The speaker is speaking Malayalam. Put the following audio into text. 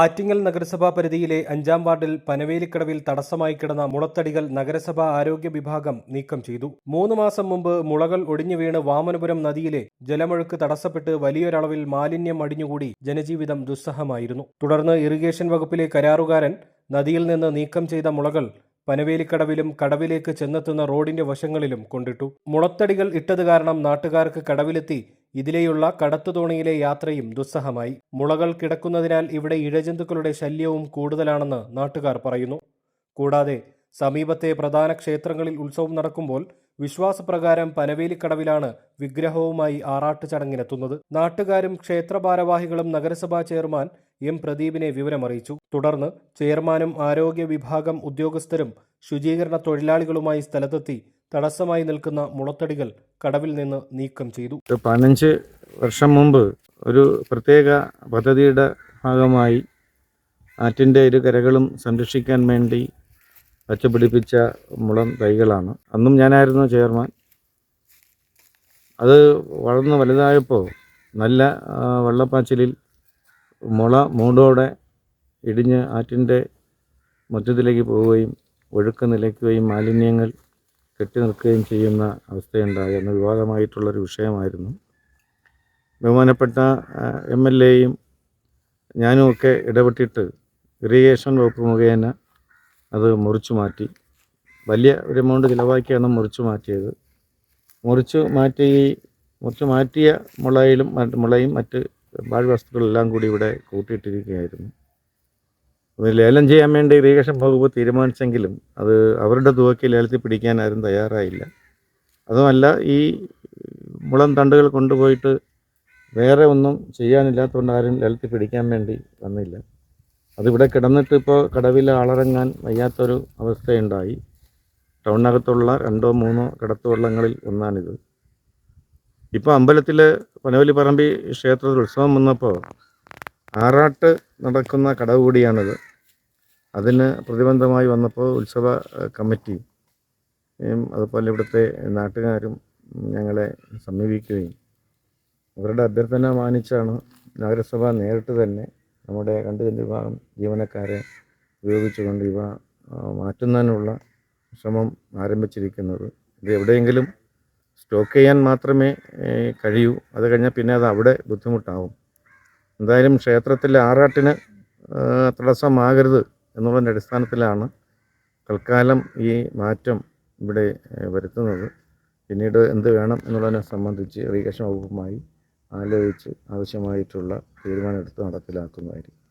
ആറ്റിങ്ങൽ നഗരസഭാ പരിധിയിലെ അഞ്ചാം വാർഡിൽ പനവേലിക്കടവിൽ തടസ്സമായി കിടന്ന മുളത്തടികൾ നഗരസഭാ ആരോഗ്യ വിഭാഗം നീക്കം ചെയ്തു. മൂന്ന് മാസം മുമ്പ് മുളകൾ ഒടിഞ്ഞു വീണ് വാമനപുരം നദിയിലെ ജലമൊഴുക്ക് തടസ്സപ്പെട്ട് വലിയൊരളവിൽ മാലിന്യം അടിഞ്ഞുകൂടി ജനജീവിതം ദുസ്സഹമായിരുന്നു. തുടർന്ന് ഇറിഗേഷൻ വകുപ്പിലെ കരാറുകാരൻ നദിയിൽ നിന്ന് നീക്കം ചെയ്ത മുളകൾ പനവേലിക്കടവിലും കടവിലേക്ക് ചെന്നെത്തുന്ന റോഡിന്റെ വശങ്ങളിലും കൊണ്ടിട്ടു. മുളത്തടികൾ ഇട്ടത് കാരണം നാട്ടുകാർക്ക് കടവിലെത്തി ഇതിലെയുള്ള കടത്തുതോണിയിലെ യാത്രയും ദുസ്സഹമായി. മുളകൾ കിടക്കുന്നതിനാൽ ഇവിടെ ഇഴജന്തുക്കളുടെ ശല്യവും കൂടുതലാണെന്ന് നാട്ടുകാർ പറയുന്നു. കൂടാതെ സമീപത്തെ പ്രധാന ക്ഷേത്രങ്ങളിൽ ഉത്സവം നടക്കുമ്പോൾ വിശ്വാസപ്രകാരം പനവേലിക്കടവിലാണ് വിഗ്രഹവുമായി ആറാട്ട് ചടങ്ങിനെത്തുന്നത് നാട്ടുകാരും ക്ഷേത്രഭാരവാഹികളും നഗരസഭാ ചെയർമാൻ എം പ്രദീപിനെ വിവരമറിയിച്ചു. തുടർന്ന് ചെയർമാനും ആരോഗ്യ വിഭാഗം ഉദ്യോഗസ്ഥരും ശുചീകരണ തൊഴിലാളികളുമായി സ്ഥലത്തെത്തി തടസ്സമായി നിൽക്കുന്ന മുളത്തടികൾ കടവിൽ നിന്ന് നീക്കം ചെയ്തു. പതിനഞ്ച് വർഷം മുമ്പ് ഒരു പ്രത്യേക പദ്ധതിയുടെ ഭാഗമായി ആറ്റിന്റെ ഇരു കരകളും സംരക്ഷിക്കാൻ വേണ്ടി വച്ചുപിടിപ്പിച്ച മുളം തൈകളാണ്. അന്നും ഞാനായിരുന്നു ചെയർമാൻ. അത് വളർന്ന് വലുതായപ്പോൾ നല്ല വെള്ളപ്പാച്ചിലിൽ മുള മൂടോടെ ഇടിഞ്ഞ് ആറ്റിന്റെ മുറ്റത്തിലേക്ക് പോവുകയും ഒഴുക്ക് നിലയ്ക്കുകയും മാലിന്യങ്ങൾ കെട്ടി നിൽക്കുകയും ചെയ്യുന്ന അവസ്ഥയുണ്ടായി എന്ന വിവാദമായിട്ടുള്ളൊരു വിഷയമായിരുന്നു. ബഹുമാനപ്പെട്ട എം എൽ എയും ഞാനുമൊക്കെ ഇടപെട്ടിട്ട് ഇറിഗേഷൻ വകുപ്പ് മുഖേന അത് മുറിച്ചു മാറ്റി. വലിയ ഒരു എമൗണ്ട് ചിലവാക്കിയാണ് മുറിച്ചു മാറ്റിയത്. മുറിച്ചു മാറ്റി മുറിച്ചു മാറ്റിയ മുളയിലും മുളയും മറ്റ് പാഴ്വസ്തുക്കളെല്ലാം കൂടി ഇവിടെ കൂട്ടിയിട്ടിരിക്കുകയായിരുന്നു. ലേലം ചെയ്യാൻ വേണ്ടി ഇറിഗേഷൻ വകുപ്പ് തീരുമാനിച്ചെങ്കിലും അത് അവരുടെ തുകയ്ക്ക് ലേലത്തിൽ പിടിക്കാൻ ആരും തയ്യാറായില്ല. അതുമല്ല ഈ മുളം തണ്ടുകൾ കൊണ്ടുപോയിട്ട് വേറെ ഒന്നും ചെയ്യാനില്ലാത്തതുകൊണ്ട് ആരും ലേലത്തിൽ പിടിക്കാൻ വേണ്ടി വന്നില്ല. അതിവിടെ കിടന്നിട്ട് ഇപ്പോൾ കടവിൽ ആളിറങ്ങാൻ വയ്യാത്തൊരു അവസ്ഥയുണ്ടായി. ടൗണിനകത്തുള്ള രണ്ടോ മൂന്നോ കിടത്തുവള്ളങ്ങളിൽ ഒന്നാണിത്. ഇപ്പോൾ അമ്പലത്തിൽ പനവലി പറമ്പി ക്ഷേത്രത്തിൽ ഉത്സവം വന്നപ്പോൾ ആറാട്ട് നടക്കുന്ന കടവ് കൂടിയാണിത്. അതിന് പ്രതിബന്ധമായി വന്നപ്പോൾ ഉത്സവ കമ്മിറ്റി അതുപോലെ ഇവിടുത്തെ നാട്ടുകാരും ഞങ്ങളെ സമീപിക്കുകയും അവരുടെ അഭ്യർത്ഥന മാനിച്ചാണ് നഗരസഭ നേരിട്ട് തന്നെ നമ്മുടെ രണ്ട് വിഭാഗം ജീവനക്കാരെ ഉപയോഗിച്ചുകൊണ്ട് ഇവ മാറ്റുന്നതിനുള്ള ശ്രമം ആരംഭിച്ചിരിക്കുന്നത്. ഇത് എവിടെയെങ്കിലും സ്റ്റോക്ക് ചെയ്യാൻ മാത്രമേ കഴിയൂ. അത് കഴിഞ്ഞാൽ പിന്നെ അത് അവിടെ ബുദ്ധിമുട്ടാവും. എന്തായാലും ക്ഷേത്രത്തിലെ ആറാട്ടിന് തടസ്സമാകരുത്. എന്നുള്ളതിന്റെ അടിസ്ഥാനത്തിലാണ് തൽക്കാലം ഈ മാറ്റം ഇവിടെ വരുത്തുന്നത്. പിന്നീട് എന്ത് വേണം എന്നുള്ളതിനെ സംബന്ധിച്ച് ഇറിഗേഷൻ വകുപ്പുമായി ആലോചിച്ച് ആവശ്യമായിട്ടുള്ള തീരുമാനമെടുത്ത് നടപ്പിലാക്കുന്നതായിരിക്കും.